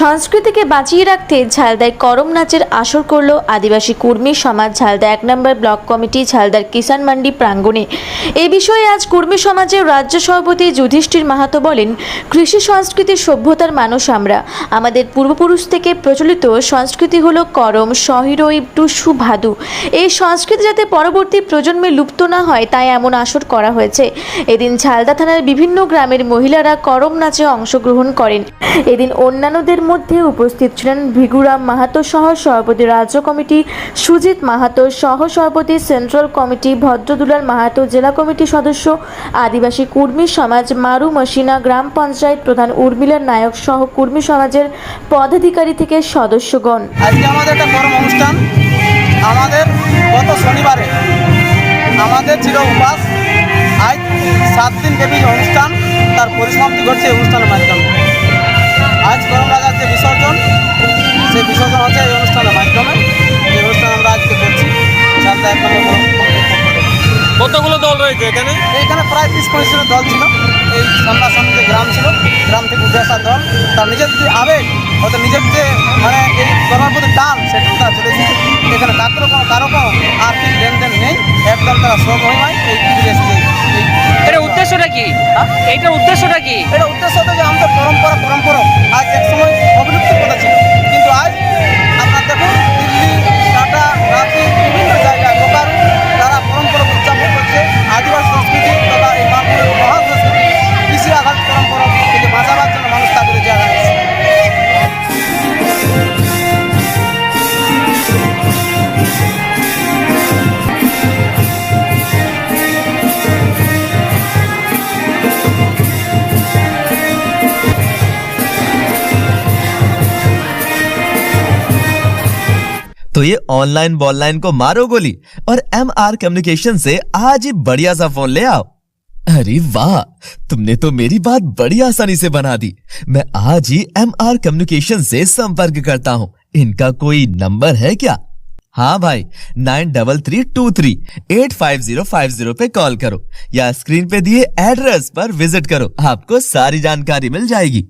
সংস্কৃতিকে বাঁচিয়ে রাখতে ঝালদায় করম নাচের আসর করল আদিবাসী কর্মী সমাজ। ঝালদা এক নম্বর ব্লক কমিটি, ঝালদার কিষাণ মান্ডি প্রাঙ্গণে। এ বিষয়ে আজ কর্মী সমাজের রাজ্য সভাপতি যুধিষ্ঠির মাহাতো বলেন, কৃষি সংস্কৃতির সভ্যতার মানুষ আমরা। আমাদের পূর্বপুরুষ থেকে প্রচলিত সংস্কৃতি হলো করম সহিরই টুসু, ভাদু। এই সংস্কৃতি যাতে পরবর্তী প্রজন্মে লুপ্ত না হয়, তাই এমন আসর করা হয়েছে। এদিন ঝালদা থানার বিভিন্ন গ্রামের মহিলারা করম নাচে অংশগ্রহণ করেন। এদিন অন্যান্যদের মধ্যে উপস্থিত ছিলেন ভিগুরাম মাহাতো সহ সভাপতি রাজ্য কমিটি, সুজিত মাহাতো সহ সভাপতি, সেন্ট্রাল কমিটি, ভদ্রদুলাল মাহাতো জেলা কমিটির সদস্য, আদিবাসী কর্মী সমাজ, মারু মসিনা গ্রাম পঞ্চায়েত প্রধান উর্মিলার নায়ক সহ কর্মী সমাজের পদাধিকারী থেকে সদস্যগণ। আমাদের অনুষ্ঠান। গত শনিবারে আমাদের ছিল উপাস। আজ সাত দিন ব্যাপী অনুষ্ঠান। তার পরিসমাপ্তি ঘটছে অনুষ্ঠানের মাধ্যমে। আজ রাজার যে বিসর্জন সেই বিসর্জন হচ্ছে এই অনুষ্ঠানের মাধ্যমে। এই অনুষ্ঠান আমরা আজকে করছি। এক নম্বর। কতগুলো দল রয়েছে এখানে? এইখানে প্রায় তিরিশ পঁয়ত্রিশ দল ছিল। এই সামনাসামনি যে গ্রাম ছিল। গ্রাম থেকে উঠে আসা দল। তার নিজের যে আবেগ হয়তো নিজের যে মানে এই করার প্রতি টান সেটা চলে এসেছে। এখানে কারও কোনো কারও কোনো আর্থিক লেনদেন নেই। একদম তারা স্বমহিমায় এই উদ্দেশ্যটা কি? এটা উদ্দেশ্য হতো যে আমাদের পরম্পরা পরম্পরা। আজ এক সময় অবিলুপ্তির কথা ছিল। तो ये ऑनलाइन बॉललाइन को मारो गोली और एम आर कम्युनिकेशन से आज ही बढ़िया सा फ़ोन ले आओ। अरे वाह, तुमने तो मेरी बात बड़ी आसानी से बना दी। मैं आज ही एम आर कम्युनिकेशन से संपर्क करता हूँ। इनका कोई नंबर है क्या? हाँ भाई nine double three two three eight five zero five zero पे कॉल करो या स्क्रीन पे दिए एड्रेस पर विज़िट करो। आपको सारी जानकारी मिल जाएगी।